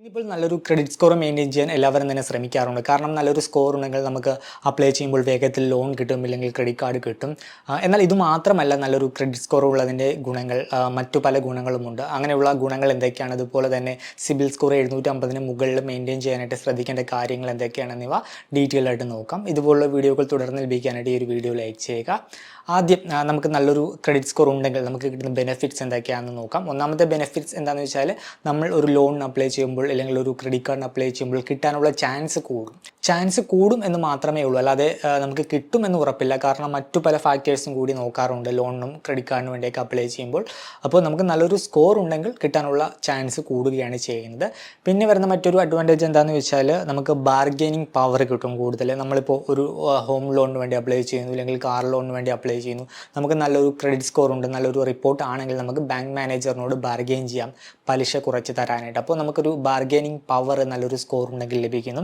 ഇനിയിപ്പോൾ നല്ലൊരു credit score maintain ചെയ്യാൻ എല്ലാവരും തന്നെ ശ്രമിക്കാറുണ്ട്. കാരണം നല്ലൊരു സ്കോർ ഉണ്ടെങ്കിൽ നമുക്ക് അപ്ലൈ ചെയ്യുമ്പോൾ വേഗത്തിൽ ലോൺ കിട്ടും ഇല്ലെങ്കിൽ ക്രെഡിറ്റ് കാർഡ് കിട്ടും. എന്നാൽ ഇത് മാത്രമല്ല നല്ലൊരു ക്രെഡിറ്റ് സ്കോർ ഉള്ളതിന്റെ ഗുണങ്ങൾ മറ്റു പല ഗുണങ്ങളുമുണ്ട് അങ്ങനെയുള്ള ഗുണങ്ങൾ എന്തൊക്കെയാണ്? അതുപോലെ തന്നെ സിബിൽ സ്കോർ എഴുന്നൂറ്റമ്പതിന് മുകളിൽ മെയിന്റെയിൻ ചെയ്യാനായിട്ട് ശ്രദ്ധിക്കേണ്ട കാര്യങ്ങൾ എന്തൊക്കെയാണെന്നിവ ഡീറ്റെയിൽ ആയിട്ട് നോക്കാം. ഇതുപോലുള്ള വീഡിയോകൾ തുടർന്ന് ലഭിക്കാനായിട്ട് ഈ ഒരു വീഡിയോ ലൈക്ക് ചെയ്യുക. ആദ്യം നമുക്ക് നല്ലൊരു ക്രെഡിറ്റ് സ്കോർ ഉണ്ടെങ്കിൽ നമുക്ക് കിട്ടുന്ന ബെനിഫിറ്റ്സ് എന്തൊക്കെയാണെന്ന് നോക്കാം. ഒന്നാമത്തെ ബെനിഫിറ്റ്സ് എന്താണെന്ന് വെച്ചാൽ നമ്മൾ ഒരു ലോൺ അപ്ലൈ ചെയ്യുമ്പോൾ അല്ലെങ്കിൽ ഒരു ക്രെഡിറ്റ് കാർഡിന് അപ്ലൈ ചെയ്യുമ്പോൾ കിട്ടാനുള്ള ചാൻസ് കൂടും. ചാൻസ് കൂടും എന്ന് മാത്രമേ ഉള്ളൂ. അല്ലാതെ നമുക്ക് കിട്ടും എന്ന് ഉറപ്പില്ല. കാരണം മറ്റു പല ഫാക്ടേഴ്സും കൂടി നോക്കാറുണ്ട്. ലോണിനും ക്രെഡിറ്റ് കാർഡിനും വേണ്ടിയൊക്കെ അപ്ലൈ ചെയ്യുമ്പോൾ. അപ്പോൾ നമുക്ക് നല്ലൊരു സ്കോർ ഉണ്ടെങ്കിൽ കിട്ടാനുള്ള ചാൻസ് കൂടുകയാണ് ചെയ്യുന്നത്. പിന്നെ വരുന്ന മറ്റൊരു അഡ്വാന്റേജ് എന്താണെന്ന് വെച്ചാൽ നമുക്ക് ബാർഗെയിനിങ് പവർ കിട്ടും കൂടുതൽ. നമ്മളിപ്പോൾ ഒരു ഹോം ലോണിന് വേണ്ടി അപ്ലൈ ചെയ്യുന്നു. അല്ലെങ്കിൽ കാർ ലോണിന് വേണ്ടി അപ്ലൈ ചെയ്യുന്നു. നമുക്ക് നല്ലൊരു ക്രെഡിറ്റ് സ്കോർ ഉണ്ട്. നല്ലൊരു റിപ്പോർട്ട് ആണെങ്കിൽ നമുക്ക് ബാങ്ക് മാനേജറിനോട് ബാർഗെയിൻ ചെയ്യാം. പലിശ കുറച്ച് തരാനായിട്ട്. അപ്പോൾ നമുക്കൊരു ബാർഗെയിനിങ് പവർ നല്ലൊരു സ്കോർ ഉണ്ടെങ്കിൽ ലഭിക്കുന്നു.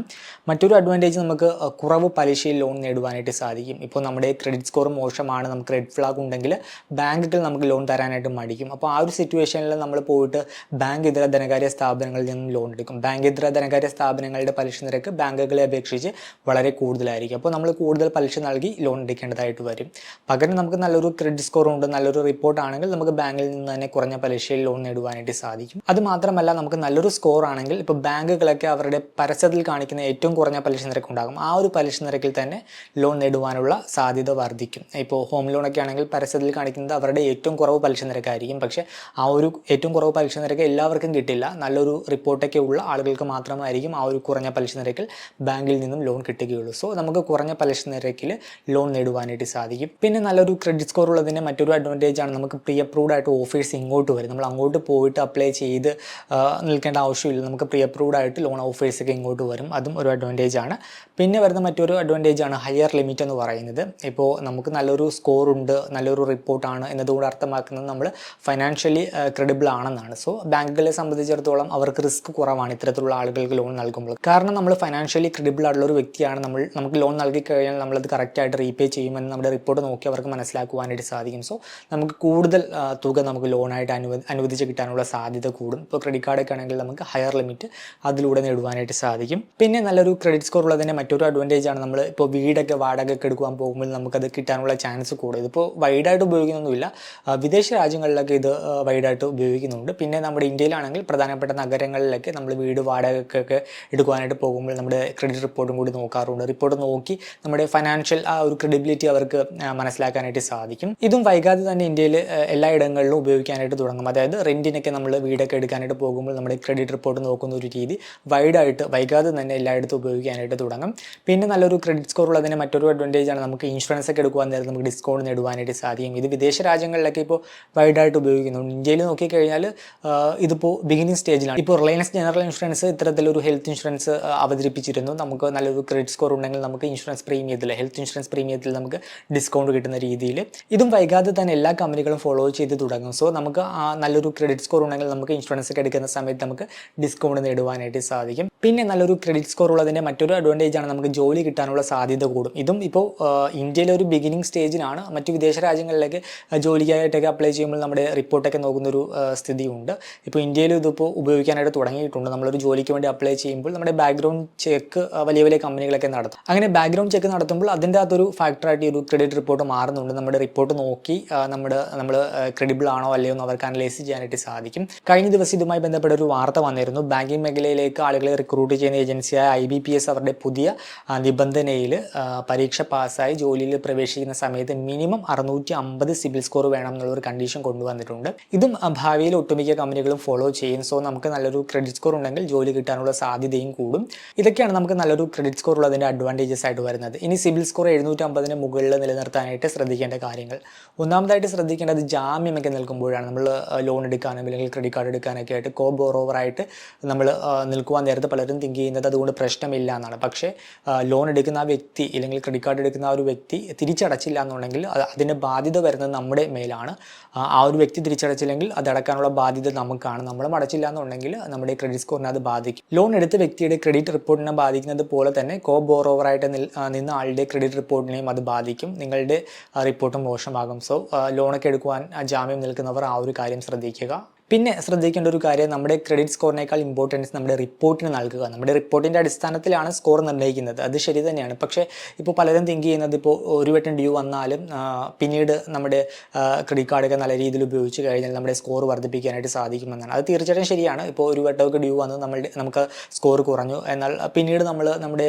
മറ്റൊരു അഡ്വാന്റേജ് നമുക്ക് കുറവ് പലിശയിൽ ലോൺ നേടുവാനായിട്ട് സാധിക്കും. ഇപ്പോൾ നമ്മുടെ ക്രെഡിറ്റ് സ്കോർ മോശമാണ് നമുക്ക് റെഡ് ഫ്ലാഗ് ഉണ്ടെങ്കിൽ ബാങ്കുകൾ നമുക്ക് ലോൺ തരാനായിട്ട് മടിക്കും. അപ്പോൾ ആ ഒരു സിറ്റുവേഷനിൽ നമ്മൾ പോയിട്ട് ബാങ്ക് ഇതര ധനകാര്യ സ്ഥാപനങ്ങളിൽ നിന്നും ലോൺ എടുക്കും. ബാങ്ക് ഇതര ധനകാര്യ സ്ഥാപനങ്ങളുടെ പലിശ നിരക്ക് ബാങ്കുകളെ അപേക്ഷിച്ച് വളരെ കൂടുതലായിരിക്കും. അപ്പോൾ നമ്മൾ കൂടുതൽ പലിശ നൽകി ലോൺ എടുക്കേണ്ടതായിട്ട് വരും. പകരം നമുക്ക് നല്ലൊരു ക്രെഡിറ്റ് സ്കോർ ഉണ്ട് നല്ലൊരു റിപ്പോർട്ട് ആണെങ്കിൽ നമുക്ക് ബാങ്കിൽ നിന്ന് തന്നെ കുറഞ്ഞ പലിശയിൽ ലോൺ നേടുവാനായിട്ട് സാധിക്കും. അത് മാത്രമല്ല നമുക്ക് നല്ലൊരു സ്കോർ ആണെങ്കിൽ ഇപ്പോൾ ബാങ്കുകളൊക്കെ അവരുടെ പരസ്യത്തിൽ കാണിക്കുന്ന ഏറ്റവും കുറഞ്ഞ പലിശ നിരക്ക് ഉണ്ടാകും. ആ ഒരു പലിശ നിരക്കിൽ തന്നെ ലോൺ നേടുവാനുള്ള സാധ്യത വർദ്ധിക്കും. ഇപ്പോൾ ഹോം ലോണൊക്കെ ആണെങ്കിൽ പരസ്യത്തിൽ കാണിക്കുന്നത് അവരുടെ ഏറ്റവും കുറവ് പലിശ നിരക്കായിരിക്കും പക്ഷേ ആ ഒരു ഏറ്റവും കുറവ് പലിശ നിരക്ക് എല്ലാവർക്കും കിട്ടില്ല. നല്ലൊരു റിപ്പോർട്ടൊക്കെ ഉള്ള ആളുകൾക്ക് മാത്രമായിരിക്കും ആ ഒരു കുറഞ്ഞ പലിശ നിരക്കിൽ ബാങ്കിൽ നിന്നും ലോൺ കിട്ടുകയുള്ളൂ. സോ നമുക്ക് കുറഞ്ഞ പലിശ നിരക്കിൽ ലോൺ നേടുവാനായിട്ട് സാധിക്കും. പിന്നെ നല്ലൊരു ക്രെഡിറ്റ് സ്കോർ ഉള്ളതിന്റെ മറ്റൊരു അഡ്വാന്റേജ് ആണ് നമുക്ക് പ്രീ അപ്രൂവ്ഡ് ആയിട്ട് ഓഫേഴ്സ് ഇങ്ങോട്ട് വരും. നമ്മൾ അങ്ങോട്ട് പോയിട്ട് അപ്ലൈ ചെയ്ത് നിൽക്കേണ്ട ആവശ്യമില്ല. നമുക്ക് പ്രീ അപ്രൂവ്ഡ് ആയിട്ട് ലോൺ ഓഫേഴ്സ് ഒക്കെ ഇങ്ങോട്ട് വരും. അതും ഒരു അഡ്വാന്റേജ് ആണ്. പിന്നെ വരുന്ന മറ്റൊരു അഡ്വാന്റേജ് ആണ് ഹയർ ലിമിറ്റ് എന്ന് പറയുന്നത്. ഇപ്പോൾ നമുക്ക് നല്ലൊരു സ്കോർ ഉണ്ട് നല്ലൊരു റിപ്പോർട്ടാണ് എന്നതുകൊണ്ട് അർത്ഥമാക്കുന്നത് നമ്മൾ ഫൈനാൻഷ്യലി ക്രെഡിബിൾ ആണെന്നാണ്. സോ ബാങ്കുകളെ സംബന്ധിച്ചിടത്തോളം അവർക്ക് റിസ്ക് കുറവാണ് ഇത്തരത്തിലുള്ള ആളുകൾക്ക് ലോൺ നൽകുമ്പോൾ. കാരണം നമ്മൾ ഫൈനാൻഷ്യലി ക്രെഡിബിൾ ആയിട്ടുള്ള ഒരു വ്യക്തിയാണ്. നമ്മൾ നമുക്ക് ലോൺ നൽകി കഴിഞ്ഞാൽ നമ്മളത് കറക്റ്റായിട്ട് റീപേ ചെയ്യുമെന്ന് നമ്മുടെ റിപ്പോർട്ട് നോക്കി അവർക്ക് മനസ്സിലാക്കുവാനായിട്ട് സാധിക്കും. സോ നമുക്ക് കൂടുതൽ തുക നമുക്ക് ലോണായിട്ട് അനുവദി അനുവദിച്ച് കിട്ടാനുള്ള സാധ്യത കൂടും. ഇപ്പോൾ ക്രെഡിറ്റ് കാർഡൊക്കെ ആണെങ്കിൽ നമുക്ക് ഹയർ ലിമിറ്റ് അതിലൂടെ നേടുവാനായിട്ട് സാധിക്കും. പിന്നെ നല്ലൊരു ക്രെഡിറ്റ് സ്കോർ ഉള്ളതിന്റെ മറ്റൊരു അഡ്വാന്റേജ് ആണ് നമ്മൾ ഇപ്പോൾ വീടൊക്കെ വാടകയൊക്കെ എടുക്കുവാൻ പോകുമ്പോൾ നമുക്കത് കിട്ടാനുള്ള ചാൻസ് കൂടും ഇതിപ്പോൾ വൈഡായിട്ട് ഉപയോഗിക്കുന്നൊന്നുമില്ല. വിദേശ രാജ്യങ്ങളിലൊക്കെ ഇത് വൈഡായിട്ട് ഉപയോഗിക്കുന്നുണ്ട്. പിന്നെ നമ്മുടെ ഇന്ത്യയിലാണെങ്കിൽ പ്രധാനപ്പെട്ട നഗരങ്ങളിലൊക്കെ നമ്മൾ വീട് വാടകയ്ക്കൊക്കെ എടുക്കുവാനായിട്ട് പോകുമ്പോൾ നമ്മുടെ ക്രെഡിറ്റ് റിപ്പോർട്ടും കൂടി നോക്കാറുണ്ട്. റിപ്പോർട്ട് നോക്കി നമ്മുടെ ഫൈനാൻഷ്യൽ ആ ഒരു ക്രെഡിബിലിറ്റി അവർക്ക് മനസ്സിലാക്കാനായിട്ട് സാധിക്കും. ഇതും വൈകാതെ തന്നെ ഇന്ത്യയിൽ എല്ലാ ഇടങ്ങളിലും ഉപയോഗിക്കാനായിട്ട് തുടങ്ങും. അതായത് റെന്റിനൊക്കെ നമ്മൾ വീടൊക്കെ എടുക്കാനായിട്ട് പോകുമ്പോൾ നമ്മുടെ ക്രെഡിറ്റ് റിപ്പോർട്ട് നോക്കുന്ന ഒരു രീതി വൈഡായിട്ട് വൈകാതെ തന്നെ എല്ലായിടത്തും ഉപയോഗിക്കാനായിട്ട് തുടങ്ങും. പിന്നെ നല്ലൊരു ക്രെഡിറ്റ് സ്കോർ ഉള്ളതിന് മറ്റൊരു അഡ്വാന്റേജ് ആണ് നമുക്ക് ഇൻഷുറൻസ് ഒക്കെ എടുക്കുവാൻ നേരം നമുക്ക് ഡിസ്കൗണ്ട് നേടുവാനായിട്ട് സാധിക്കും. ഇത് വിദേശ രാജ്യങ്ങളിലൊക്കെ ഇപ്പോൾ വൈഡായിട്ട് ഉപയോഗിക്കുന്നുണ്ട് ഇന്ത്യയിൽ നോക്കിക്കഴിഞ്ഞാൽ ഇതിപ്പോൾ ബിഗിനിങ് സ്റ്റേജിലാണ് ഇപ്പോൾ റിലയൻസ് ജനറൽ ഇൻഷുറൻസ് ഇത്തരത്തിലൊരു ഹെൽത്ത് ഇൻഷുറൻസ് അവതരിപ്പിച്ചിരുന്നു. നമുക്ക് നല്ലൊരു ക്രെഡിറ്റ് സ്കോർ ഉണ്ടെങ്കിൽ നമുക്ക് ഇൻഷുറൻസ് പ്രീമിയത്തിൽ ഹെൽത്ത് ഇൻഷുറൻസ് പ്രീമിയത്തിൽ നമുക്ക് ഡിസ്കൗണ്ട് കിട്ടുന്ന രീതിയിൽ. ഇതും വൈകാതെ തന്നെ എല്ലാ കമ്പനികളും ഫോളോ ചെയ്ത് തുടങ്ങും. സോ നമുക്ക് നല്ലൊരു ക്രെഡിറ്റ് സ്കോർ ഉണ്ടെങ്കിൽ നമുക്ക് ഇൻഷുറൻസ് ഒക്കെ എടുക്കുന്ന സമയത്ത് നമുക്ക് ഡിസ്കൗണ്ട് നേടുവാനായിട്ട് സാധിക്കും. പിന്നെ നല്ലൊരു ക്രെഡിറ്റ് സ്കോർ ഉള്ളതിന്റെ മറ്റൊരു അഡ്വാന്റേജ് ആണ് നമുക്ക് ജോലി കിട്ടാനുള്ള സാധ്യത കൂടും. ഇതും ഇപ്പോൾ ഇന്ത്യയിലെ ഒരു ബിഗിനിങ് സ്റ്റേജിലാണ് മറ്റ് വിദേശ രാജ്യങ്ങളിലേക്ക് ജോലിക്കായിട്ടൊക്കെ അപ്ലൈ ചെയ്യുമ്പോൾ നമ്മുടെ റിപ്പോർട്ടൊക്കെ നോക്കുന്നൊരു സ്ഥിതിയുണ്ട്. ഇപ്പോൾ ഇന്ത്യയിൽ ഇതിപ്പോൾ ഉപയോഗിക്കാനായിട്ട് തുടങ്ങിയിട്ടുണ്ട്. നമ്മളൊരു ജോലിക്ക് വേണ്ടി അപ്ലൈ ചെയ്യുമ്പോൾ നമ്മുടെ ബാക്ക്ഗ്രൗണ്ട് ചെക്ക് വലിയ വലിയ കമ്പനികളൊക്കെ നടത്തും. അങ്ങനെ ബാക്ക്ഗ്രൗണ്ട് ചെക്ക് നടത്തുമ്പോൾ അതിന്റെ അകത്തൊരു ഫാക്ടറായിട്ട് ഈ ഒരു ക്രെഡിറ്റ് റിപ്പോർട്ട് മാറുന്നുണ്ട്. നമ്മുടെ റിപ്പോർട്ട് നോക്കി നമ്മുടെ നമ്മൾ ക്രെഡിബിൾ ആണോ അല്ലയോ എന്ന് അവർക്ക് അനലൈസ് ചെയ്യാനായിട്ട് സാധിക്കും. കഴിഞ്ഞ ദിവസം ഇതുമായി ബന്ധപ്പെട്ട ഒരു വാർത്ത വന്നിരുന്നു. ബാങ്കിങ് മേഖലയിലേക്ക് ആളുകളെ റിക്രൂട്ട് ചെയ്യുന്ന ഏജൻസിയായ ഐ ബി പി എസ് അവരുടെ പുതിയ ആ, നിബന്ധനയിൽ പരീക്ഷ പാസ്സായി ജോലിയിൽ പ്രവേശിക്കുന്ന സമയത്ത് മിനിമം അറുന്നൂറ്റി അമ്പത് സിബിൽ സ്കോർ വേണം എന്നുള്ളൊരു കണ്ടീഷൻ കൊണ്ടുവന്നിട്ടുണ്ട്. ഇതും ഭാവിയിൽ ഒട്ടുമിക്ക കമ്പനികളും ഫോളോ ചെയ്യും. സോ നമുക്ക് നല്ലൊരു ക്രെഡിറ്റ് സ്കോർ ഉണ്ടെങ്കിൽ ജോലി കിട്ടാനുള്ള സാധ്യതയും കൂടും. ഇതൊക്കെയാണ് നമുക്ക് നല്ലൊരു ക്രെഡിറ്റ് സ്കോർ ഉള്ളതിന്റെ അഡ്വാന്റേജസ് ആയിട്ട് വരുന്നത്. ഇനി സിബിൽ സ്കോർ എഴുന്നൂറ്റി അമ്പതിന് മുകളിൽ നിലനിർത്താനായിട്ട് ശ്രദ്ധിക്കേണ്ട കാര്യങ്ങൾ. ഒന്നാമതായിട്ട് ശ്രദ്ധിക്കേണ്ടത് ജാമ്യമൊക്കെ നിൽക്കുമ്പോഴാണ്. നമ്മൾ ലോൺ എടുക്കാനും അല്ലെങ്കിൽ ക്രെഡിറ്റ് കാർഡ് എടുക്കാനൊക്കെ ആയിട്ട് കോ ബോറോവറായിട്ട് നമ്മൾ നിൽക്കുവാൻ നേരത്തെ പലരും തിങ്ക് ചെയ്യുന്നത് അതുകൊണ്ട് പ്രശ്നമില്ല എന്നാണ്. പക്ഷേ ലോൺ എടുക്കുന്ന ആ വ്യക്തി അല്ലെങ്കിൽ ക്രെഡിറ്റ് കാർഡ് എടുക്കുന്ന ആ ഒരു വ്യക്തി തിരിച്ചടച്ചില്ല എന്നുണ്ടെങ്കിൽ അതിന് ബാധ്യത വരുന്നത് നമ്മുടെ മേലാണ്. ആ ഒരു വ്യക്തി തിരിച്ചടച്ചില്ലെങ്കിൽ അത് അടക്കാനുള്ള ബാധ്യത നമുക്കാണ്. നമ്മൾ അടച്ചില്ല എന്നുണ്ടെങ്കിൽ നമ്മുടെ ക്രെഡിറ്റ് സ്കോറിനെ അത് ബാധിക്കും. ലോൺ എടുത്ത വ്യക്തിയുടെ ക്രെഡിറ്റ് റിപ്പോർട്ടിനെ ബാധിക്കുന്നത് പോലെ തന്നെ കോ ബോറോവറായിട്ട് നിന്ന ആളുടെ ക്രെഡിറ്റ് റിപ്പോർട്ടിനെയും അത് ബാധിക്കും. നിങ്ങളുടെ റിപ്പോർട്ടും മോശമാകും. സോ ലോണൊക്കെ എടുക്കുവാൻ ജാമ്യം നിൽക്കുന്നവർ ആ ഒരു കാര്യം ശ്രദ്ധിക്കുക. പിന്നെ ശ്രദ്ധിക്കേണ്ട ഒരു കാര്യം നമ്മുടെ ക്രെഡിറ്റ് സ്കോറിനേക്കാൾ ഇമ്പോർട്ടൻസ് നമ്മുടെ റിപ്പോർട്ടിന് നൽകുക. നമ്മുടെ റിപ്പോർട്ടിന്റെ അടിസ്ഥാനത്തിലാണ് സ്കോർ നിർണയിക്കുന്നത്. അത് ശരി തന്നെയാണ്. പക്ഷേ ഇപ്പോൾ പലരും തിങ്ക് ചെയ്യുന്നത് ഇപ്പോൾ ഒരു വട്ടം ഡ്യൂ വന്നാലും പിന്നീട് നമ്മുടെ ക്രെഡിറ്റ് കാർഡൊക്കെ നല്ല രീതിയിൽ ഉപയോഗിച്ച് കഴിഞ്ഞാൽ നമ്മുടെ സ്കോർ വർദ്ധിപ്പിക്കാനായിട്ട് സാധിക്കുമെന്നാണ്. അത് തീർച്ചയായിട്ടും ശരിയാണ്. ഇപ്പോൾ ഒരു വട്ടമൊക്കെ ഡ്യൂ വന്ന് നമ്മളുടെ നമുക്ക് സ്കോർ കുറഞ്ഞു. എന്നാൽ പിന്നീട് നമ്മൾ നമ്മുടെ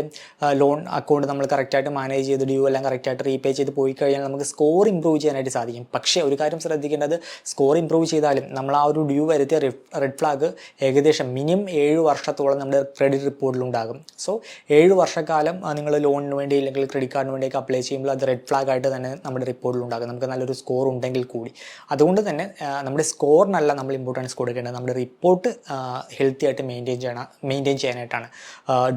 ലോൺ അക്കൗണ്ട് നമ്മൾ കറക്റ്റായിട്ട് മാനേജ് ചെയ്ത് ഡ്യൂ എല്ലാം കറക്റ്റായിട്ട് റീപേ ചെയ്ത് പോയി കഴിഞ്ഞാൽ നമുക്ക് സ്കോർ ഇമ്പ്രൂവ് ചെയ്യാനായിട്ട് സാധിക്കും. പക്ഷേ ഒരു കാര്യം ശ്രദ്ധിക്കേണ്ടത് സ്കോർ ഇമ്പ്രൂവ് ചെയ്താലും നമ്മൾ ആ ഒരു ഡ്യൂ വരുത്തിയ റെഡ് ഫ്ലാഗ് ഏകദേശം മിനിമം ഏഴ് വർഷത്തോളം നമ്മുടെ ക്രെഡിറ്റ് റിപ്പോർട്ടിലുണ്ടാകും സോ ഏഴ് വർഷക്കാലം നിങ്ങൾ ലോണിന് വേണ്ടി അല്ലെങ്കിൽ ക്രെഡിറ്റ് കാർഡിന് വേണ്ടിയൊക്കെ അപ്ലൈ ചെയ്യുമ്പോൾ അത് റെഡ് ഫ്ലാഗ് ആയിട്ട് തന്നെ നമ്മുടെ റിപ്പോർട്ടിലുണ്ടാകും നമുക്ക് നല്ലൊരു സ്കോർ ഉണ്ടെങ്കിൽ കൂടി. അതുകൊണ്ട് തന്നെ നമ്മുടെ സ്കോറിനല്ല നമ്മൾ ഇമ്പോർട്ടൻസ് കൊടുക്കേണ്ടത് നമ്മുടെ റിപ്പോർട്ട് ഹെൽത്തി ആയിട്ട് മെയിന്റെയിൻ ചെയ്യണം മെയിന്റെയിൻ ചെയ്യാനായിട്ടാണ്.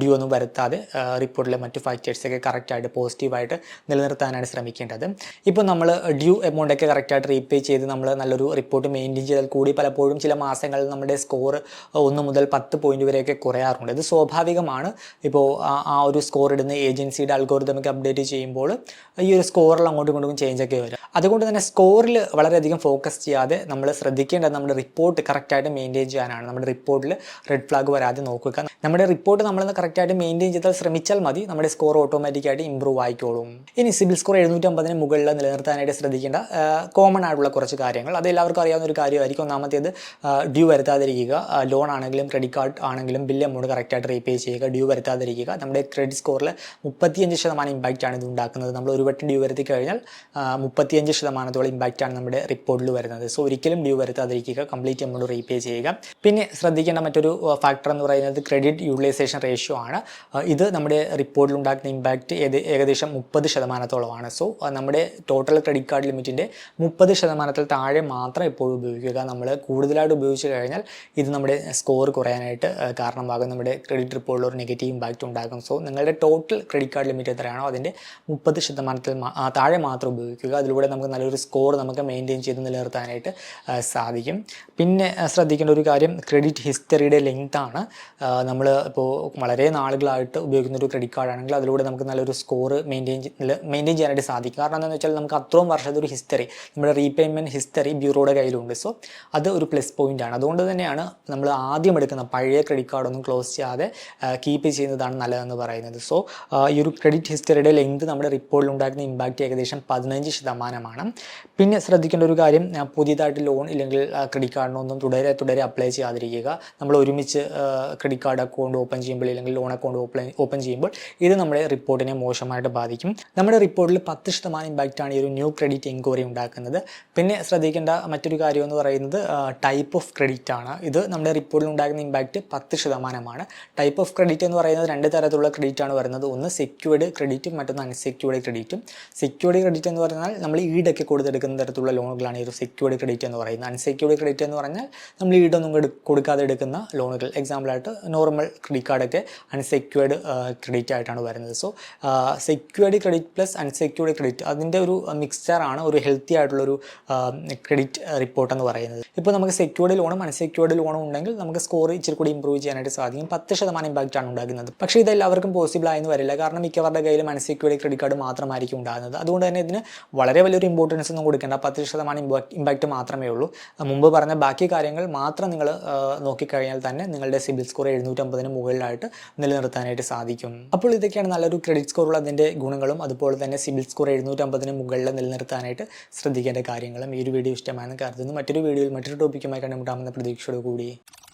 ഡ്യൂ ഒന്നും വരുത്താതെ റിപ്പോർട്ടിലെ മറ്റ് ഫാക്ടേഴ്സൊക്കെ കറക്റ്റായിട്ട് പോസിറ്റീവായിട്ട് നിലനിർത്താനാണ് ശ്രമിക്കേണ്ടത്. ഇപ്പോൾ നമ്മൾ ഡ്യൂ എമൗണ്ടൊക്കെ കറക്റ്റായിട്ട് റീപേ ചെയ്ത് നമ്മൾ നല്ലൊരു റിപ്പോർട്ട് മെയിന്റെയിൻ ചെയ്താൽ കൂടി പലപ്പോഴും ചില മാസങ്ങളിൽ നമ്മുടെ സ്കോർ ഒന്ന് മുതൽ പത്ത് പോയിന്റ് വരെയൊക്കെ കുറയാറുണ്ട്. ഇത് സ്വാഭാവികമാണ്. ഇപ്പോൾ ആ- ഒരു സ്കോർ ഇടുന്ന ഏജൻസിയുടെ അൽഗോരിതമിക് അപ്ഡേറ്റ് ചെയ്യുമ്പോൾ ഈ ഒരു സ്കോറിൽ അങ്ങോട്ടും ഇങ്ങോട്ടും ചേഞ്ച് ഒക്കെ വരും. അതുകൊണ്ട് തന്നെ സ്കോറിൽ വളരെയധികം ഫോക്കസ് ചെയ്യാതെ നമ്മൾ ശ്രദ്ധിക്കേണ്ടത് നമ്മുടെ റിപ്പോർട്ട് കറക്റ്റായിട്ട് മെയിന്റെയിൻ ചെയ്യാനാണ്. നമ്മുടെ റിപ്പോർട്ടിൽ റെഡ് ഫ്ലാഗ് വരാതെ നോക്കുക. നമ്മുടെ റിപ്പോർട്ട് നമ്മളൊന്ന് കറക്റ്റായിട്ട് മെയിന്റെയിൻ ചെയ്താൽ ശ്രമിച്ചാൽ മതി നമ്മുടെ സ്കോർ ഓട്ടോമാറ്റിക്കായിട്ട് ഇമ്പ്രൂവ് ആയിക്കോളും. ഇനി സിബിൽ സ്കോർ എഴുന്നൂറ്റമ്പതിന് മുകളിൽ നിലനിർത്താനായിട്ട് ശ്രദ്ധിക്കേണ്ട കോമൺ ആയിട്ടുള്ള കുറച്ച് കാര്യങ്ങൾ. അത് എല്ലാവർക്കും അറിയാവുന്ന ഒരു കാര്യമായിരിക്കും. ഒന്നാമത്തേത് ഡ്യൂ വരുത്താതിരിക്കുക. ലോൺ ആണെങ്കിലും ക്രെഡിറ്റ് കാർഡ് ആണെങ്കിലും ബില്ല് എമൗണ്ട് കറക്റ്റായിട്ട് റീപേ ചെയ്യുക ഡ്യൂ വരുത്താതിരിക്കുക. നമ്മുടെ ക്രെഡിറ്റ് സ്കോറിൽ മുപ്പത്തിയഞ്ച് ശതമാനം ഇമ്പാക്റ്റ് ആണ് ഇത് ഉണ്ടാക്കുന്നത്. നമ്മൾ ഒരു വട്ടം ഡ്യൂ വരുത്തി കഴിഞ്ഞാൽ മുപ്പത്തിയഞ്ച് ശതമാനത്തോളം ഇമ്പാക്റ്റ് ആണ് നമ്മുടെ റിപ്പോർട്ടിൽ വരുന്നത്. സോ ഒരിക്കലും ഡ്യൂ വരുത്താതിരിക്കുക. കംപ്ലീറ്റ് എമൗണ്ട് റീപേ ചെയ്യുക. പിന്നെ ശ്രദ്ധിക്കേണ്ട മറ്റൊരു ഫാക്ടർ എന്ന് പറയുന്നത് ക്രെഡിറ്റ് യൂട്ടിലൈസേഷൻ റേഷ്യോ ആണ്. ഇത് നമ്മുടെ റിപ്പോർട്ടിൽ ഉണ്ടാക്കുന്ന ഇമ്പാക്റ്റ് ഏകദേശം മുപ്പത് ശതമാനത്തോളമാണ്. സോ നമ്മുടെ ടോട്ടൽ ക്രെഡിറ്റ് കാർഡ് ലിമിറ്റിന്റെ മുപ്പത് ശതമാനത്തിൽ താഴെ മാത്രം എപ്പോഴും ഉപയോഗിക്കുക. നമ്മൾ കൂടുതലായിട്ട് ഉപയോഗിച്ച് കഴിഞ്ഞാൽ ഇത് നമ്മുടെ സ്കോർ കുറയാനായിട്ട് കാരണമാകും. നമ്മുടെ ക്രെഡിറ്റ് റിപ്പോർട്ടിൽ ഒരു നെഗറ്റീവ് ഇമ്പാക്റ്റ് ഉണ്ടാകും. സോ നിങ്ങളുടെ ടോട്ടൽ ക്രെഡിറ്റ് കാർഡ് ലിമിറ്റ് എത്രയാണോ അതിന്റെ മുപ്പത് ശതമാനത്തിൽ താഴെ മാത്രം ഉപയോഗിക്കുക. അതിലൂടെ നമുക്ക് നല്ലൊരു സ്കോർ നമുക്ക് മെയിന്റെയിൻ ചെയ്ത് നിലനിർത്താനായിട്ട് സാധിക്കും. പിന്നെ ശ്രദ്ധിക്കേണ്ട ഒരു കാര്യം ക്രെഡിറ്റ് ഹിസ്റ്ററിയുടെ ലെങ്ത് ആണ്. നമ്മൾ ഇപ്പോൾ വളരെ നാളുകളായിട്ട് ഉപയോഗിക്കുന്ന ഒരു ക്രെഡിറ്റ് കാർഡ് ആണെങ്കിൽ അതിലൂടെ നമുക്ക് നല്ലൊരു സ്കോർ മെയിന്റെയിൻ മെയിന്റെയിൻ ചെയ്യാനായിട്ട് സാധിക്കും. കാരണം എന്താണെന്ന് വെച്ചാൽ നമുക്ക് അത്രയും വർഷത്തെ ഒരു ഹിസ്റ്ററി നമ്മുടെ റീപേയ്മെന്റ് ഹിസ്റ്ററി ബ്യൂറോയുടെ കയ്യിലുണ്ട്. സോ അത് ഒരു പ്ലസ് പോയിന്റ് ആണ്. അതുകൊണ്ട് തന്നെയാണ് നമ്മൾ ആദ്യം എടുക്കുന്ന പഴയ ക്രെഡിറ്റ് കാർഡൊന്നും ക്ലോസ് ചെയ്യാതെ കീപ്പ് ചെയ്യുന്നതാണ് നല്ലതെന്ന് പറയുന്നത്. സോ ഈ ഒരു ക്രെഡിറ്റ് ഹിസ്റ്ററിയുടെ ലെങ്ത് നമ്മുടെ റിപ്പോർട്ടിൽ ഉണ്ടാക്കുന്ന ഇമ്പാക്റ്റ് ഏകദേശം പതിനഞ്ച് ശതമാനമാണ്. പിന്നെ ശ്രദ്ധിക്കേണ്ട ഒരു കാര്യം പുതിയതായിട്ട് ലോൺ ഇല്ലെങ്കിൽ ക്രെഡിറ്റ് കാർഡിനൊന്നും തുടരെ തുടരെ അപ്ലൈ ചെയ്യാതിരിക്കുക. നമ്മൾ ഒരുമിച്ച് ക്രെഡിറ്റ് കാർഡ് അക്കൗണ്ട് ഓപ്പൺ ചെയ്യുമ്പോൾ അല്ലെങ്കിൽ ലോൺ അക്കൗണ്ട് ഓപ്പൺ ഓപ്പൺ ചെയ്യുമ്പോൾ ഇത് നമ്മുടെ റിപ്പോർട്ടിനെ മോശമായിട്ട് ബാധിക്കും. നമ്മുടെ റിപ്പോർട്ടിൽ പത്ത് ശതമാനം ഇമ്പാക്റ്റ് ആണ് ഈ ഒരു ന്യൂ ക്രെഡിറ്റ് എൻക്വയറി ഉണ്ടാക്കുന്നത്. പിന്നെ ശ്രദ്ധിക്കേണ്ട മറ്റൊരു കാര്യം എന്ന് പറയുന്നത് ടൈപ്പ് ഓഫ് ക്രെഡിറ്റ് ആണ്. ഇത് നമ്മുടെ റിപ്പോർട്ടിൽ ഉണ്ടാകുന്ന ഇമ്പാക്റ്റ് പത്ത് ശതമാനമാണ്. ടൈപ്പ് ഓഫ് ക്രെഡിറ്റ് എന്ന് പറയുന്നത് രണ്ട് തരത്തിലുള്ള ക്രെഡിറ്റ് ആണ് വരുന്നത്. ഒന്ന് സെക്യൂർഡ് ക്രെഡിറ്റും മറ്റൊന്ന് അൺസെക്യൂർഡ് ക്രെഡിറ്റും സെക്യൂർഡ് ക്രെഡിറ്റ് എന്ന് പറഞ്ഞാൽ നമ്മൾ ഈടൊക്കെ കൊടുത്തെടുക്കുന്ന തരത്തിലുള്ള ലോണുകളാണ് ഈ ഒരു സെക്യൂർഡ് ക്രെഡിറ്റ് എന്ന് പറയുന്നത്. അൺസെക്യൂർഡ് ക്രെഡിറ്റ് എന്ന് പറഞ്ഞാൽ നമ്മൾ ഈടൊന്നും കൊടു- കൊടുക്കാതെ എടുക്കുന്ന ലോണുകൾ എക്സാമ്പിളായിട്ട് നോർമൽ ക്രെഡിറ്റ് കാർഡൊക്കെ അൺസെക്യൂർഡ് ക്രെഡിറ്റ് ആയിട്ടാണ് വരുന്നത്. So secured credit plus unsecured credit അതിന്റെ ഒരു മിക്സ്ചർ ആണ്. ഒരു ഹെൽത്തി ആയിട്ടുള്ളൊരു ക്രെഡിറ്റ് റിപ്പോർട്ട് എന്ന് പറയുന്നത്. ഇപ്പോൾ നമുക്ക് സെക്യൂർഡ് ലോണും അൺസെക്യൂർഡ് ലോണും ഉണ്ടെങ്കിൽ നമുക്ക് സ്കോർ ഇച്ചിരി കൂടി ഇമ്പ്രൂവ് ചെയ്യാനായിട്ട് സാധിക്കും. പത്ത് ശതമാനം ഇമ്പാക്റ്റ് ആണ് ഉണ്ടാകുന്നത്. പക്ഷേ ഇത് എല്ലാവർക്കും പോസിബിൾ ആയെന്ന് വരില്ല. കാരണം മിക്കവരുടെ കയ്യിലും അൺസെക്യൂർഡ് ക്രെഡിറ്റ് കാർഡ് മാത്രമായിരിക്കും ഉണ്ടാകുന്നത്. അതുകൊണ്ട് തന്നെ ഇതിന് വളരെ വലിയൊരു ഇമ്പോർട്ടൻസ് ഒന്നും കൊടുക്കേണ്ട. പത്ത് ശതമാനം ഇമ്പാക്റ്റ് മാത്രമേ ഉള്ളൂ. മുമ്പ് പറഞ്ഞ ബാക്കി കാര്യങ്ങൾ മാത്രം നിങ്ങൾ നോക്കിക്കഴിഞ്ഞാൽ തന്നെ നിങ്ങളുടെ സിബിൽ സ്കോർ എഴുന്നൂറ്റമ്പതിന് മുകളിലായിട്ട് നിലനിർത്താനായിട്ട് സാധിക്കും. അപ്പോൾ ഇതൊക്കെയാണ് നല്ലൊരു ക്രെഡിറ്റ് സ്കോർ ഉള്ളതിന്റെ ഗുണങ്ങളും അതുപോലെ തന്നെ സിബിൽ സ്കോർ എഴുന്നൂറ്റമ്പതിന് മുകളിൽ നിലനിർത്താനായിട്ട് ശ്രദ്ധിക്കേണ്ട കാര്യങ്ങളും ഈ ഒരു വീഡിയോ ഇഷ്ടമാണെന്ന് കരുതുന്നു. മറ്റൊരു വീഡിയോയിൽ മറ്റൊരു टॉपिक की माहिती आपण आपलं